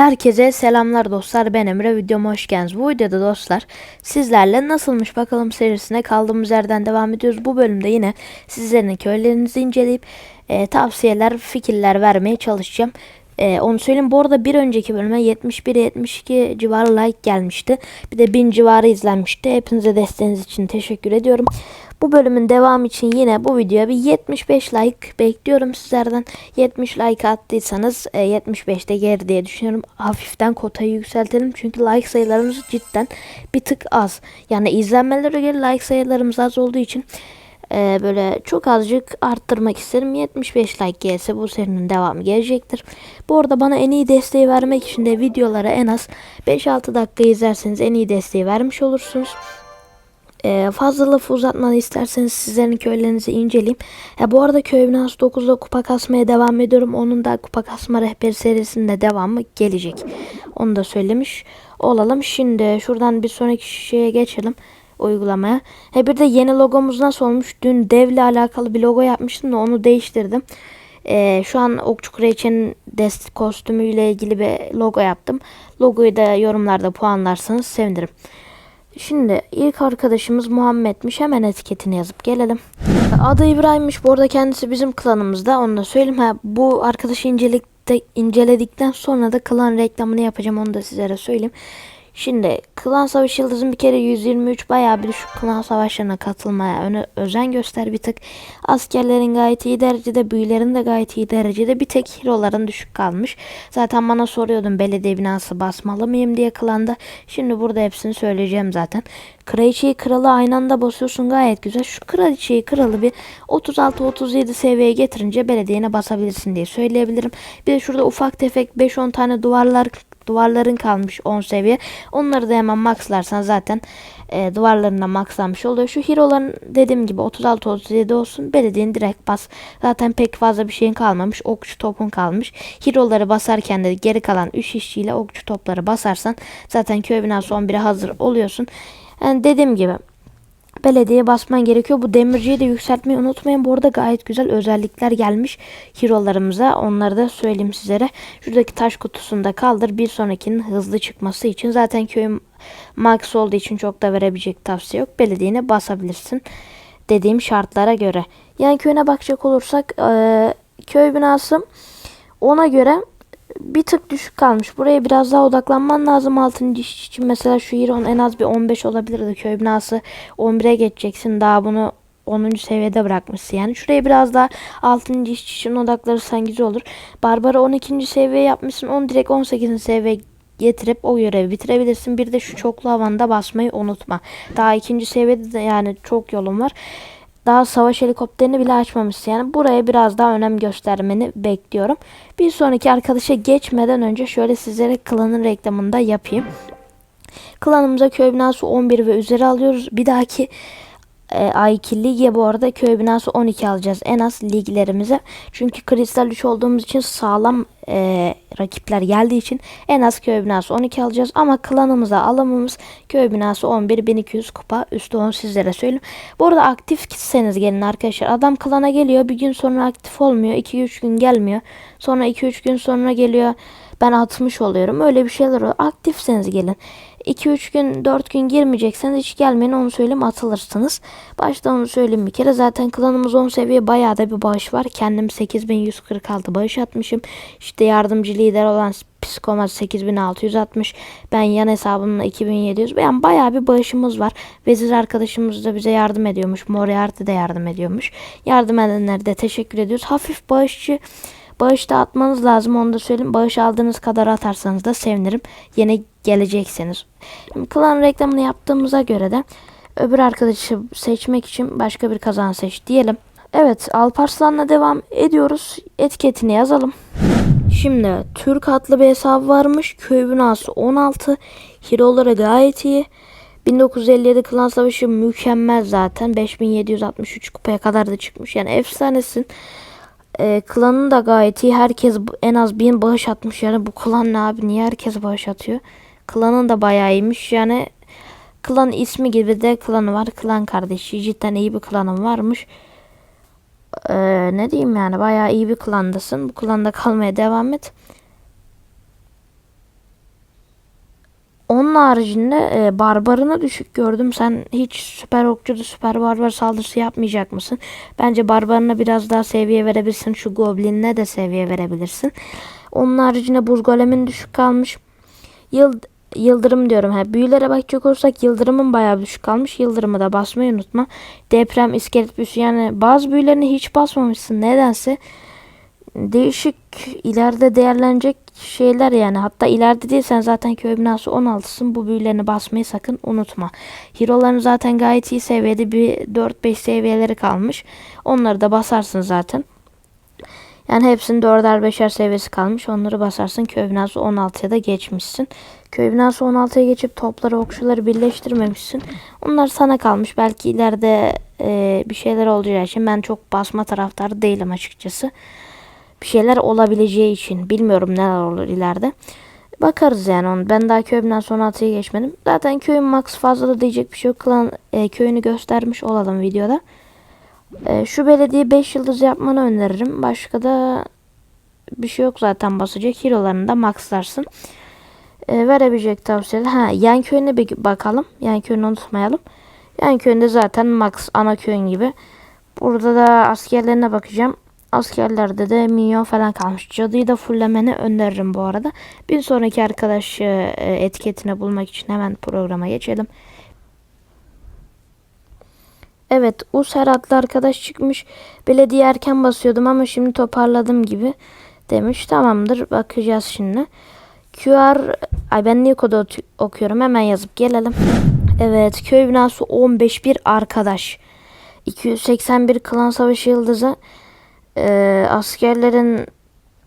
Herkese selamlar dostlar ben Emre videoma hoş geldiniz. Bu videoda dostlar sizlerle nasılmış bakalım serisine kaldığımız yerden devam ediyoruz. Bu bölümde yine sizlerin köylerinizi inceleyip e, tavsiyeler fikirler vermeye çalışacağım. E, onu söyleyeyim bu arada bir önceki bölüme 71-72 civarı like gelmişti. Bir de 1000 civarı izlenmişti. Hepinize desteğiniz için teşekkür ediyorum. Bu bölümün devamı için yine bu videoya bir 75 like bekliyorum sizlerden. 70 like attıysanız e, 75'te gelir diye düşünüyorum. Hafiften kotayı yükseltelim. Çünkü like sayılarımız cidden bir tık az. Yani izlenmelere göre like sayılarımız az olduğu için e, böyle çok azıcık arttırmak isterim. 75 like gelse bu serinin devamı gelecektir. Bu arada bana en iyi desteği vermek için de videolara en az 5-6 dakika izlerseniz en iyi desteği vermiş olursunuz. Ee, fazla lafı uzatmadan isterseniz sizlerin köylerinizi inceleyeyim. Ya bu arada köy binası 9'da kupa kasmaya devam ediyorum. Onun da kupa kasma rehberi serisinde devamı gelecek. Onu da söylemiş olalım. Şimdi şuradan bir sonraki şeye geçelim uygulamaya. He bir de yeni logomuz nasıl olmuş? Dün devle alakalı bir logo yapmıştım da onu değiştirdim. Ee, şu an Okçu Kraliçe'nin dest kostümüyle ilgili bir logo yaptım. Logoyu da yorumlarda puanlarsanız sevinirim. Şimdi ilk arkadaşımız Muhammed'miş. Hemen etiketini yazıp gelelim. Adı İbrahim'miş. Bu arada kendisi bizim klanımızda. Onu da söyleyeyim. Ha, bu arkadaşı incelikte, inceledikten sonra da klan reklamını yapacağım. Onu da sizlere söyleyeyim. Şimdi Klan Savaş Yıldız'ın bir kere 123 bayağı bir şu klan savaşlarına katılmaya öne, özen göster bir tık. Askerlerin gayet iyi derecede, büyülerin de gayet iyi derecede. Bir tek hero'ların düşük kalmış. Zaten bana soruyordun belediye binası basmalı mıyım diye klanda. Şimdi burada hepsini söyleyeceğim zaten. Kraliçeyi kralı aynı anda basıyorsun gayet güzel. Şu kraliçeyi kralı bir 36-37 seviyeye getirince belediyene basabilirsin diye söyleyebilirim. Bir de şurada ufak tefek 5-10 tane duvarlar duvarların kalmış 10 seviye. Onları da hemen maxlarsan zaten e, duvarlarına maxlanmış oluyor. Şu hero'ların dediğim gibi 36-37 olsun. Belediyenin direkt bas. Zaten pek fazla bir şeyin kalmamış. Okçu topun kalmış. Hero'ları basarken de geri kalan 3 işçiyle okçu topları basarsan zaten köy binası 11'e hazır oluyorsun. Yani dediğim gibi belediye basman gerekiyor. Bu demirciyi de yükseltmeyi unutmayın. Bu arada gayet güzel özellikler gelmiş hero'larımıza. Onları da söyleyeyim sizlere. Şuradaki taş kutusunu da kaldır. Bir sonrakinin hızlı çıkması için. Zaten köyüm max olduğu için çok da verebilecek tavsiye yok. Belediyene basabilirsin. Dediğim şartlara göre. Yani köyüne bakacak olursak e, köy binası ona göre bir tık düşük kalmış. Buraya biraz daha odaklanman lazım altın diş için. Mesela şu Hero'nun en az bir 15 olabilirdi. Köy binası 11'e geçeceksin. Daha bunu 10. seviyede bırakmışsın. Yani şuraya biraz daha altın diş için odaklanırsan güzel olur. Barbara 12. seviye yapmışsın. Onu direkt 18. seviye getirip o görevi bitirebilirsin. Bir de şu çoklu havanda basmayı unutma. Daha ikinci seviyede de yani çok yolun var. Daha savaş helikopterini bile açmamışsın. Yani buraya biraz daha önem göstermeni bekliyorum. Bir sonraki arkadaşa geçmeden önce şöyle sizlere klanın reklamını da yapayım. Klanımıza köy binası 11 ve üzeri alıyoruz. Bir dahaki e, A2 lige bu arada köy binası 12 alacağız en az liglerimize. Çünkü kristal 3 olduğumuz için sağlam e, rakipler geldiği için en az köy binası 12 alacağız. Ama klanımıza alımımız köy binası 11 1200 kupa üstü onu sizlere söyleyeyim. Bu arada aktifseniz gelin arkadaşlar. Adam klana geliyor bir gün sonra aktif olmuyor. 2-3 gün gelmiyor. Sonra 2-3 gün sonra geliyor. Ben 60 oluyorum. Öyle bir şeyler oluyor. Aktifseniz gelin. 2-3 gün 4 gün girmeyecekseniz hiç gelmeyin onu söyleyeyim atılırsınız. Başta onu söyleyeyim bir kere. Zaten klanımız 10 seviye bayağı da bir bağış var. Kendim 8146 bağış atmışım. İşte yardımcı lider olan Psikomat 8660. Ben yan hesabımla 2700. Yani bayağı bir bağışımız var. Vezir arkadaşımız da bize yardım ediyormuş. Moriarty de yardım ediyormuş. Yardım edenlere de teşekkür ediyoruz. Hafif bağışçı Bağış da atmanız lazım onu da söyleyeyim. Bağış aldığınız kadar atarsanız da sevinirim. Yine geleceksiniz. Şimdi klan reklamını yaptığımıza göre de öbür arkadaşı seçmek için başka bir kazan seç diyelim. Evet Alparslan'la devam ediyoruz. Etiketini yazalım. Şimdi Türk adlı bir hesabı varmış. Köy binası 16. Hero'ları gayet iyi. 1957 Klan Savaşı mükemmel zaten. 5763 kupaya kadar da çıkmış. Yani efsanesin. E, klanın da gayet iyi. Herkes en az bin bağış atmış. Yani bu klan ne abi? Niye herkes bağış atıyor? Klanın da bayağı iyiymiş. Yani klan ismi gibi de klanı var. Klan kardeşi. Cidden iyi bir klanım varmış. Ee, ne diyeyim yani bayağı iyi bir klandasın. Bu klanda kalmaya devam et. Onun haricinde e, barbarını düşük gördüm. Sen hiç süper okçuda süper barbar saldırısı yapmayacak mısın? Bence barbarına biraz daha seviye verebilirsin. Şu goblinine de seviye verebilirsin. Onun haricinde buz golemin düşük kalmış. Yıl, yıldırım diyorum. Ha, büyülere bakacak olursak yıldırımın bayağı düşük kalmış. Yıldırımı da basmayı unutma. Deprem, iskelet büyüsü yani bazı büyülerini hiç basmamışsın. Nedense değişik ileride değerlenecek şeyler yani. Hatta ileride değilsen zaten köy binası 16'sın. Bu büyülerini basmayı sakın unutma. Hero'ların zaten gayet iyi seviyede bir 4-5 seviyeleri kalmış. Onları da basarsın zaten. Yani hepsinin 4'er 5'er seviyesi kalmış. Onları basarsın. Köy binası 16'ya da geçmişsin. Köy binası 16'ya geçip topları okçuları birleştirmemişsin. Onlar sana kalmış. Belki ileride e, bir şeyler olacağı için ben çok basma taraftarı değilim açıkçası bir şeyler olabileceği için bilmiyorum neler olur ileride. Bakarız yani onu. Ben daha köyümden sonra atıya geçmedim. Zaten köyün max fazla da diyecek bir şey yok. Klan e, köyünü göstermiş olalım videoda. E, şu belediye 5 yıldız yapmanı öneririm. Başka da bir şey yok zaten basacak. Hero'larını da maxlarsın. E, verebilecek tavsiyeler. Ha, yan köyüne bir bakalım. Yan köyünü unutmayalım. Yan köyünde zaten max ana köyün gibi. Burada da askerlerine bakacağım askerlerde de minyon falan kalmış. Cadıyı da fullemeni öneririm bu arada. Bir sonraki arkadaş e, etiketini bulmak için hemen programa geçelim. Evet User adlı arkadaş çıkmış. Belediye erken basıyordum ama şimdi toparladım gibi demiş. Tamamdır bakacağız şimdi. QR ay ben niye kodu okuyorum hemen yazıp gelelim. Evet köy binası 15 bir arkadaş. 281 klan savaşı yıldızı e, askerlerin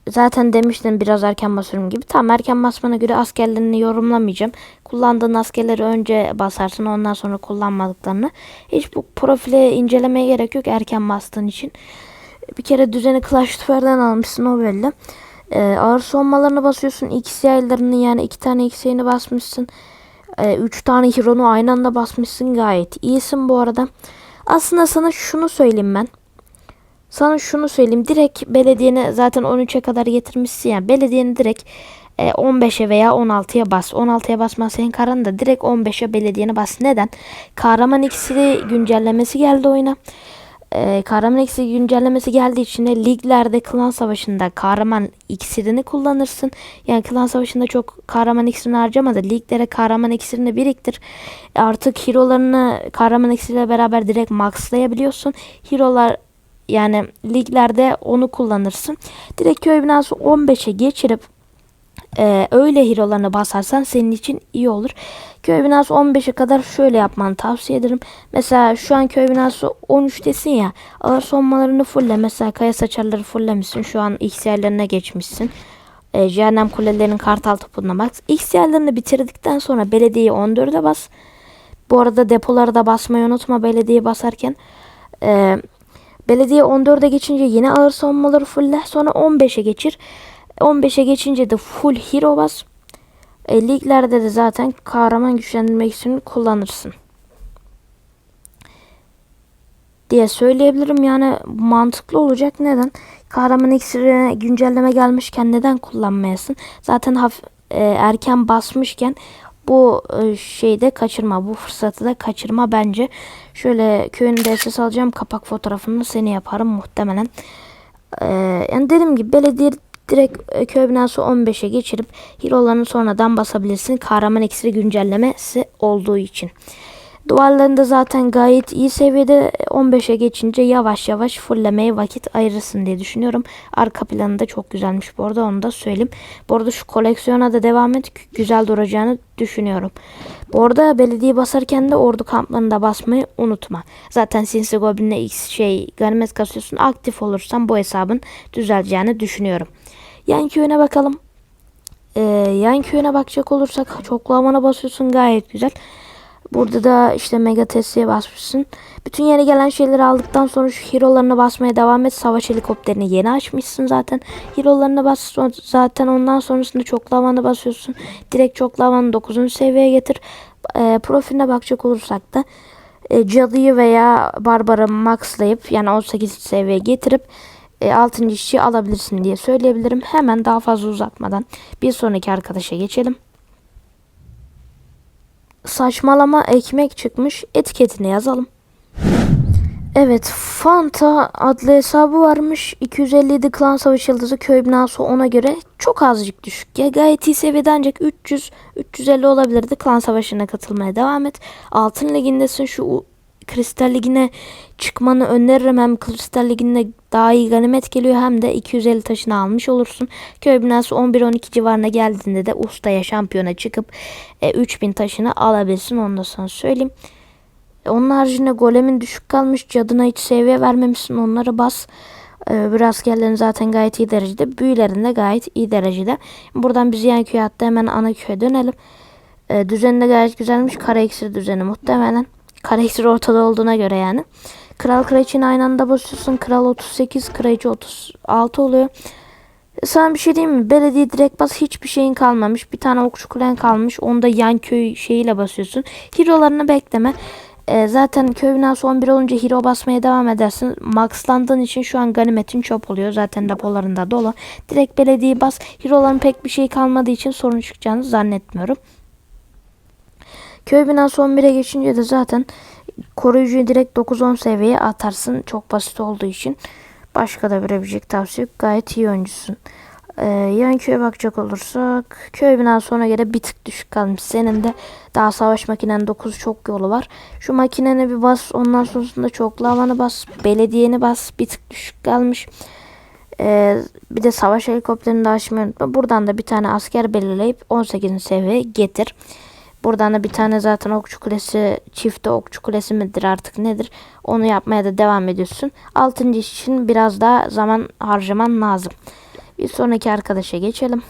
zaten demiştim biraz erken basıyorum gibi. Tam erken basmana göre askerlerini yorumlamayacağım. Kullandığın askerleri önce basarsın ondan sonra kullanmadıklarını. Hiç bu profile incelemeye gerek yok erken bastığın için. Bir kere düzeni Clash Tufer'den almışsın o belli. Ee, ağır sonmalarını basıyorsun. X yaylarını yani iki tane X yayını basmışsın. Ee, üç tane Hero'nu aynı anda basmışsın. Gayet iyisin bu arada. Aslında sana şunu söyleyeyim ben. Sana şunu söyleyeyim. Direkt belediyene zaten 13'e kadar getirmişsin ya. Belediyeni direkt e, 15'e veya 16'ya bas. 16'ya basma senin karın da direkt 15'e belediyene bas. Neden? Kahraman iksiri güncellemesi geldi oyuna. E, kahraman iksiri güncellemesi geldiği için de liglerde klan savaşında kahraman iksirini kullanırsın. Yani klan savaşında çok kahraman iksirini harcama da liglere kahraman iksirini biriktir. Artık hero'larını kahraman iksiriyle beraber direkt maxlayabiliyorsun. Hero'lar yani liglerde onu kullanırsın. Direkt köy binası 15'e geçirip e, öyle hero'larına basarsan senin için iyi olur. Köy binası 15'e kadar şöyle yapmanı tavsiye ederim. Mesela şu an köy binası 13'tesin ya. Ağır sonmalarını fulle. Mesela kaya saçarları fullemişsin. Şu an X yerlerine geçmişsin. E, cehennem kulelerinin kartal topuna bak. X yerlerini bitirdikten sonra belediyeyi 14'e bas. Bu arada depoları da basmayı unutma belediye basarken. Eee Belediye 14'e geçince yine ağır savunmaları fulle. Sonra 15'e geçir. 15'e geçince de full hero bas. E, liglerde de zaten kahraman güçlendirme iksirini kullanırsın. Diye söyleyebilirim. Yani mantıklı olacak. Neden? Kahraman iksirine güncelleme gelmişken neden kullanmayasın? Zaten hafif, e, erken basmışken bu e, şeyde kaçırma. Bu fırsatı da kaçırma bence. Şöyle köyünde ses alacağım. Kapak fotoğrafını seni yaparım muhtemelen. Ee, yani dediğim gibi belediye direkt e, köy binası 15'e geçirip hero'larını sonradan basabilirsin. Kahraman iksiri güncellemesi olduğu için. Duvarlarında zaten gayet iyi seviyede 15'e geçince yavaş yavaş fulllemeye vakit ayırırsın diye düşünüyorum. Arka planı da çok güzelmiş bu arada onu da söyleyeyim. Bu arada şu koleksiyona da devam et güzel duracağını düşünüyorum. Bu arada belediye basarken de ordu kamplarında basmayı unutma. Zaten Sinsi Goblin'le şey ganimet kasıyorsun aktif olursan bu hesabın düzeleceğini düşünüyorum. Yan köyüne bakalım. Ee, yan köyüne bakacak olursak çoklamana basıyorsun gayet güzel. Burada da işte mega testiye basmışsın. Bütün yeni gelen şeyleri aldıktan sonra şu hero'larına basmaya devam et. Savaş helikopterini yeni açmışsın zaten. Hero'larına bas zaten ondan sonrasında çok lavanı basıyorsun. Direkt çok lavanı 9. seviyeye getir. E, profiline bakacak olursak da e, cadıyı veya barbarı maxlayıp yani 18 seviyeye getirip e, 6. işçi alabilirsin diye söyleyebilirim. Hemen daha fazla uzatmadan bir sonraki arkadaşa geçelim. Saçmalama ekmek çıkmış. Etiketini yazalım. Evet Fanta adlı hesabı varmış. 257 klan savaş yıldızı köy binası ona göre çok azıcık düşük. Ya gayet iyi seviyede ancak 300 350 olabilirdi. Klan savaşına katılmaya devam et. Altın ligindesin şu Kristal Ligi'ne çıkmanı öneririm. Hem Kristal Ligi'ne daha iyi ganimet geliyor hem de 250 taşını almış olursun. Köy binası 11-12 civarına geldiğinde de ustaya şampiyona çıkıp e, 3000 taşını alabilirsin. Onu da sana söyleyeyim. E, Onun haricinde golemin düşük kalmış. Cadına hiç seviye vermemişsin. Onları bas. Ee, bir askerlerin zaten gayet iyi derecede. Büyülerin de gayet iyi derecede. Buradan biz yan köye hatta hemen ana köye dönelim. Ee, düzeni de gayet güzelmiş. Kara iksir düzeni muhtemelen. Kara iksir ortada olduğuna göre yani. Kral kraliçenin aynı anda basıyorsun. Kral 38, kraliçe 36 oluyor. Sana bir şey diyeyim mi? Belediye direkt bas hiçbir şeyin kalmamış. Bir tane okçu kulen kalmış. Onu da yan köy şeyiyle basıyorsun. Hero'larını bekleme. Ee, zaten köy binası 11 olunca hero basmaya devam edersin. Maxlandığın için şu an ganimetin çöp oluyor. Zaten depolarında dolu. Direkt belediye bas. Hero'ların pek bir şey kalmadığı için sorun çıkacağını zannetmiyorum. Köy binası 11'e geçince de zaten koruyucuyu direkt 9-10 seviyeye atarsın. Çok basit olduğu için. Başka da verebilecek tavsiye. Gayet iyi oyuncusun. Ee, yan köye bakacak olursak köy binası ona göre bir tık düşük kalmış. Senin de daha savaş makinen 9 çok yolu var. Şu makinene bir bas ondan sonrasında çok lavanı bas. Belediyeni bas bir tık düşük kalmış. Ee, bir de savaş helikopterini de açmayı unutma. Buradan da bir tane asker belirleyip 18. seviyeye getir. Buradan da bir tane zaten okçu kulesi, çifte okçu kulesi midir artık nedir? Onu yapmaya da devam ediyorsun. Altıncı iş için biraz daha zaman harcaman lazım. Bir sonraki arkadaşa geçelim.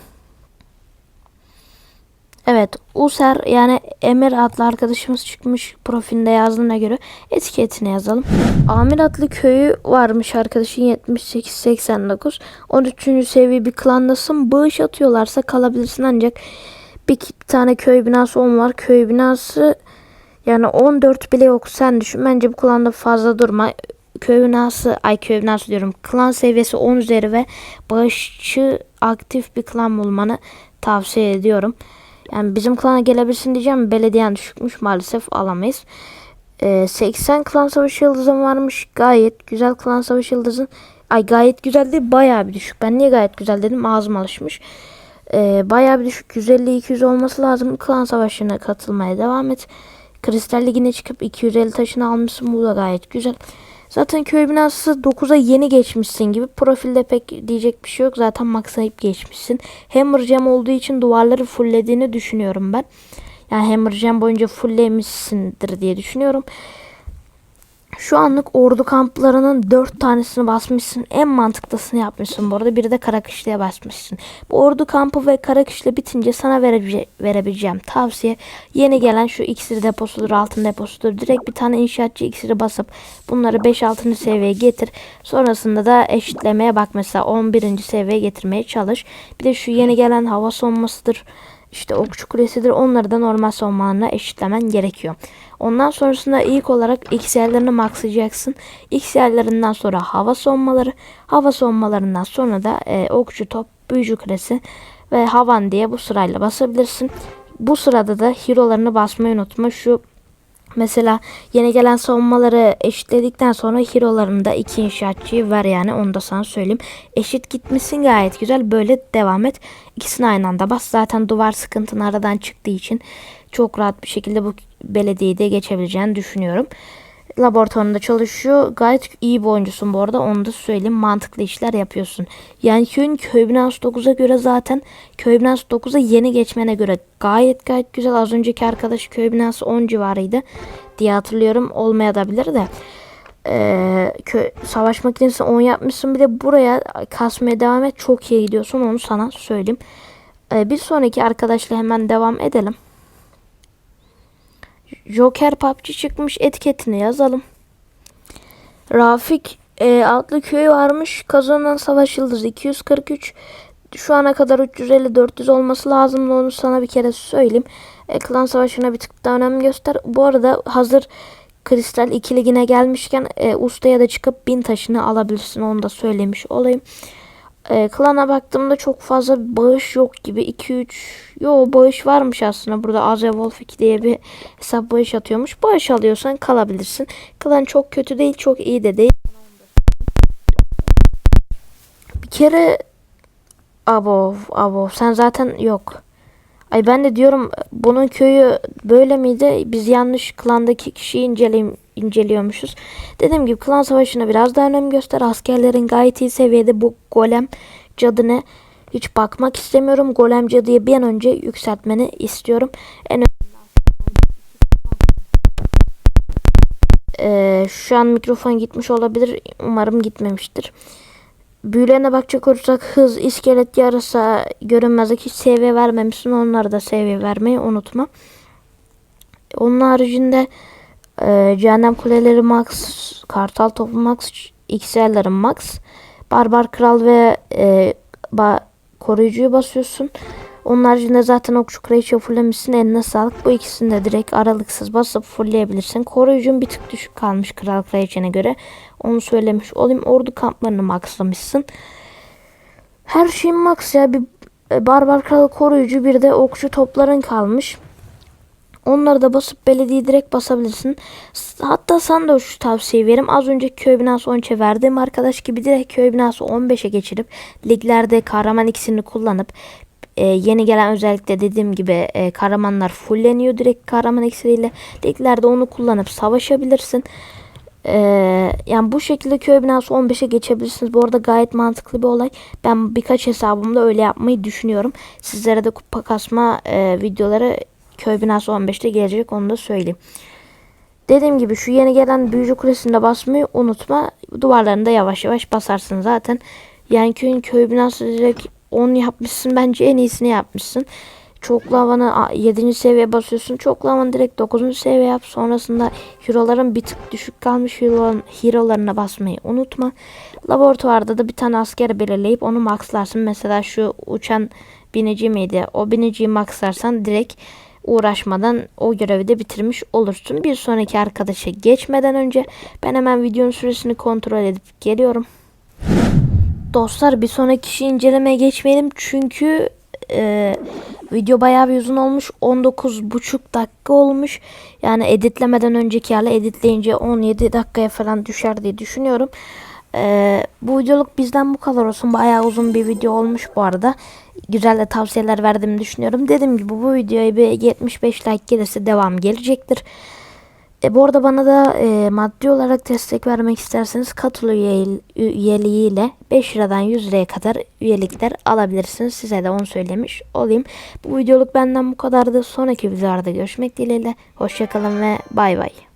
Evet User yani Emir adlı arkadaşımız çıkmış profilinde yazdığına göre etiketine yazalım. Amir adlı köyü varmış arkadaşın 78-89. 13. seviye bir klandasın. Bağış atıyorlarsa kalabilirsin ancak bir tane köy binası 10 var. Köy binası yani 14 bile yok. Sen düşün. Bence bu klanda fazla durma. Köy binası, ay köy binası diyorum. Klan seviyesi 10 üzeri ve bağışçı aktif bir klan bulmanı tavsiye ediyorum. Yani bizim klana gelebilirsin diyeceğim. Belediyen düşükmüş maalesef alamayız. Ee, 80 klan savaşı yıldızım varmış. Gayet güzel klan savaşı yıldızın. Ay gayet güzel değil bayağı bir düşük. Ben niye gayet güzel dedim ağzım alışmış. Ee, bayağı bir düşük 150-200 olması lazım. Klan savaşına katılmaya devam et. Kristal Ligi'ne çıkıp 250 taşını almışsın. Bu da gayet güzel. Zaten köy binası 9'a yeni geçmişsin gibi. Profilde pek diyecek bir şey yok. Zaten maxlayıp geçmişsin. Hammer Jam olduğu için duvarları fulllediğini düşünüyorum ben. Yani Hammer Jam boyunca fulllemişsindir diye düşünüyorum. Şu anlık ordu kamplarının 4 tanesini basmışsın. En mantıklısını yapmışsın bu arada. Biri de Karakışlı'ya basmışsın. Bu ordu kampı ve Karakışlı bitince sana verece- verebileceğim tavsiye yeni gelen şu iksir deposudur, altın deposudur. Direkt bir tane inşaatçı iksiri basıp bunları 5-6. seviyeye getir. Sonrasında da eşitlemeye bak mesela 11. seviyeye getirmeye çalış. Bir de şu yeni gelen hava sonmasıdır işte okçu kulesidir. Onları da normal savunmalarına eşitlemen gerekiyor. Ondan sonrasında ilk olarak X yerlerini maxlayacaksın. X yerlerinden sonra hava savunmaları. Hava savunmalarından sonra da e, okçu top, büyücü kulesi ve havan diye bu sırayla basabilirsin. Bu sırada da hero'larını basmayı unutma. Şu Mesela yeni gelen savunmaları eşitledikten sonra hero'larını da iki inşaatçıyı ver yani onu da sana söyleyeyim. Eşit gitmişsin gayet güzel böyle devam et. İkisini aynı anda bas. Zaten duvar sıkıntın aradan çıktığı için çok rahat bir şekilde bu belediyeyi de geçebileceğini düşünüyorum. Laboratuvarında çalışıyor. Gayet iyi bir oyuncusun bu arada. Onu da söyleyeyim. Mantıklı işler yapıyorsun. Yani köyün köy binası 9'a göre zaten köy binası 9'a yeni geçmene göre gayet gayet güzel. Az önceki arkadaş köy binası 10 civarıydı diye hatırlıyorum. Olmayabilir de. Ee, kö savaş makinesi 10 yapmışsın. Bir de buraya kasmaya devam et. Çok iyi gidiyorsun. Onu sana söyleyeyim. Ee, bir sonraki arkadaşla hemen devam edelim. Joker PUBG çıkmış etiketini yazalım. Rafik e, adlı köy varmış. Kazanan savaş yıldızı 243. Şu ana kadar 350-400 olması lazım. Onu sana bir kere söyleyeyim. E, klan savaşına bir tık daha önem göster. Bu arada hazır Kristal 2 ligine gelmişken e, ustaya da çıkıp bin taşını alabilirsin. Onu da söylemiş olayım. E, klana baktığımda çok fazla bağış yok gibi. 2-3 yo bağış varmış aslında. Burada Azewolf 2 diye bir hesap bağış atıyormuş. Bağış alıyorsan kalabilirsin. Klan çok kötü değil çok iyi de değil. Bir kere Abo, abo sen zaten yok. Ay ben de diyorum bunun köyü böyle miydi? Biz yanlış klandaki kişiyi inceleyim, inceliyormuşuz. Dediğim gibi klan savaşına biraz daha önem göster. Askerlerin gayet iyi seviyede bu golem cadına hiç bakmak istemiyorum. Golem cadıya bir an önce yükseltmeni istiyorum. En Ee, şu an mikrofon gitmiş olabilir. Umarım gitmemiştir. Büyülerine bakacak olursak hız, iskelet, yarasa, görünmezlik hiç seviye vermemişsin. Onlara da seviye vermeyi unutma. Onun haricinde e, Cehennem Kuleleri Max, Kartal Topu Max, XL'lerin Max, Barbar Kral ve e, ba, Koruyucuyu basıyorsun. Onun haricinde zaten Okçu Kraliçe fulllemişsin. Eline sağlık. Bu ikisini de direkt aralıksız basıp fullleyebilirsin. Koruyucun bir tık düşük kalmış Kral Kraliçe'ne göre. Onu söylemiş olayım. Ordu kamplarını maxlamışsın. Her şeyin max ya. Bir e, Barbar Kral koruyucu bir de okçu topların kalmış. Onları da basıp belediye direkt basabilirsin. Hatta sana da şu tavsiye veririm. Az önce köy binası 13'e verdiğim arkadaş gibi direkt köy binası 15'e geçirip liglerde kahraman ikisini kullanıp e, yeni gelen özellikle dediğim gibi e, kahramanlar fulleniyor direkt kahraman iksiriyle. Liglerde onu kullanıp savaşabilirsin. Ee, yani bu şekilde köy binası 15'e geçebilirsiniz. Bu arada gayet mantıklı bir olay. Ben birkaç hesabımda öyle yapmayı düşünüyorum. Sizlere de kupa kasma e, videoları köy binası 15'te gelecek onu da söyleyeyim. Dediğim gibi şu yeni gelen büyücü kulesinde basmayı unutma. Duvarlarını da yavaş yavaş basarsın zaten. Yani köyün köy binası direkt 10 yapmışsın. Bence en iyisini yapmışsın. Çoklu havanı 7. seviye basıyorsun. Çoklu havanı direkt 9. seviye yap. Sonrasında hero'ların bir tık düşük kalmış hero'ların, hero'larına basmayı unutma. Laboratuvarda da bir tane asker belirleyip onu maxlarsın. Mesela şu uçan binici miydi? O biniciyi maxlarsan direkt uğraşmadan o görevi de bitirmiş olursun. Bir sonraki arkadaşa geçmeden önce ben hemen videonun süresini kontrol edip geliyorum. Dostlar bir sonraki kişi incelemeye geçmeyelim çünkü e, video bayağı bir uzun olmuş. 19,5 dakika olmuş. Yani editlemeden önceki yerle editleyince 17 dakikaya falan düşer diye düşünüyorum. E, bu videoluk bizden bu kadar olsun. Bayağı uzun bir video olmuş bu arada. Güzel de tavsiyeler verdiğimi düşünüyorum. Dediğim gibi bu videoya bir 75 like gelirse devam gelecektir. E, bu arada bana da e, maddi olarak destek vermek isterseniz katıl üye- üyeliğiyle 5 liradan 100 liraya kadar üyelikler alabilirsiniz. Size de onu söylemiş olayım. Bu videoluk benden bu kadardı. Sonraki videolarda görüşmek dileğiyle. Hoşçakalın ve bay bay.